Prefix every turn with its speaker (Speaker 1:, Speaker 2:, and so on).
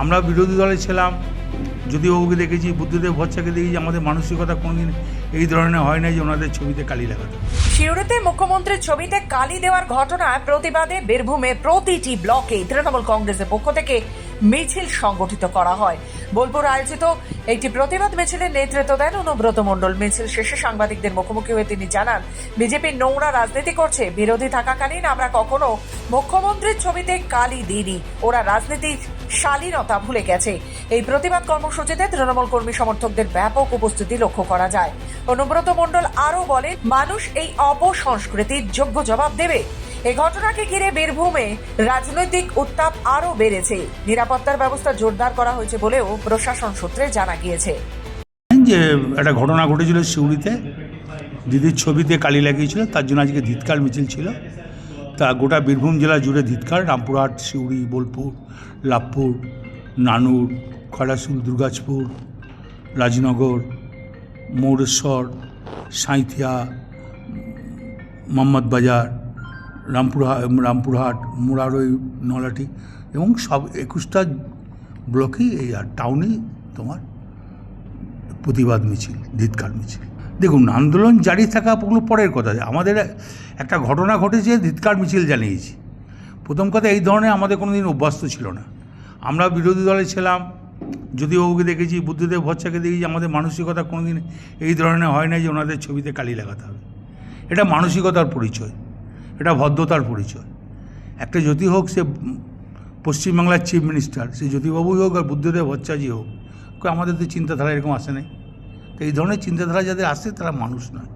Speaker 1: আমরা বিরোধী দলে ছিলাম জ্যোতিবাবুকে দেখেছি, বুদ্ধদেব ভট্টাকে দেখেছি, আমাদের মানসিকতা কোনোদিন এই ধরনের হয় না যে ওনাদের ছবিতে কালি লাগাতে। হবে।
Speaker 2: শিরুরিতে মুখ্যমন্ত্রীর ছবিতে কালি দেওয়ার ঘটনায় প্রতিবাদে বীরভূমে প্রতিটি ব্লকে তৃণমূল কংগ্রেসের পক্ষ থেকে মিছিল সংগঠিত করা হয়। বোলপুর আয়োজিত একটি প্রতিবাদ মিছিলের নেতৃত্ব দেন অনুব্রত মণ্ডল। মিছিল শেষে সাংবাদিকদের মুখোমুখি হয়ে তিনি জানান, বিজেপি নোংরা রাজনীতি করছে, বিরোধী থাকাকালীন আমরা কখনো মুখ্যমন্ত্রীর ছবিতে কালি দিইনি। ওরা রাজনীতির শালীনতা ভুলে গেছে। এই প্রতিবাদ কর্মসূচিতে তৃণমূল কর্মী সমর্থকদের ব্যাপক উপস্থিতি লক্ষ্য করা যায়। অনুব্রত মণ্ডল আরও বলেন, মানুষ এই অপসংস্কৃতির যোগ্য জবাব দেবে। এ ঘটনাকে ঘিরে বীরভূমে রাজনৈতিক উত্তাপ আরও বেড়েছে। নিরাপত্তার ব্যবস্থা জোরদার করা হয়েছে বলেও প্রশাসন সূত্রে জানা গিয়েছে।
Speaker 1: যে একটা ঘটনা ঘটেছিল সিউড়িতে দিদির ছবিতে কালি লাগিয়েছিল, তার জন্য আজকে ধিৎকার মিছিল ছিল। তা গোটা বীরভূম জেলা জুড়ে ধিৎকার। রামপুরহাট, সিউড়ি, বোলপুর, লাভপুর, নানুর, খড়াশুল দুর্গাজপুর রাজনগর, মৌরেশ্বর, সাঁইথিয়া, মোহাম্মদ বাজার রামপুরহাট রামপুরহাট, মুরারই, নলাটি এবং সব একুশটা ব্লকেই এই আর টাউনেই তোমার প্রতিবাদ মিছিল, ধিৎকার মিছিল। দেখুন, আন্দোলন জারি থাকা কোনো পরের কথা, আমাদের একটা ঘটনা ঘটেছে, ধিৎকার মিছিল জানিয়েছি। প্রথম কথা, এই ধরনের আমাদের কোনো দিন অভ্যস্ত ছিল না। আমরা বিরোধী দলে ছিলাম, জ্যোতিবাবুকে দেখেছি, বুদ্ধদেব ভট্টাকে দেখেছি, আমাদের মানসিকতা কোনো দিন এই ধরনের হয় না যে ওনাদের ছবিতে কালি লাগাতে হবে। এটা মানসিকতার পরিচয়, এটা ভদ্রতার পরিচয়। একটা জ্যোতি হোক, সে পশ্চিমবাংলার চিফ মিনিস্টার সে জ্যোতিবাবুই হোক আর বুদ্ধদেব ভট্টাজি হোক, আমাদের তো চিন্তাধারা এরকম আসে নাই। তো এই ধরনের চিন্তাধারা যাদের আসে তারা মানুষ নয়।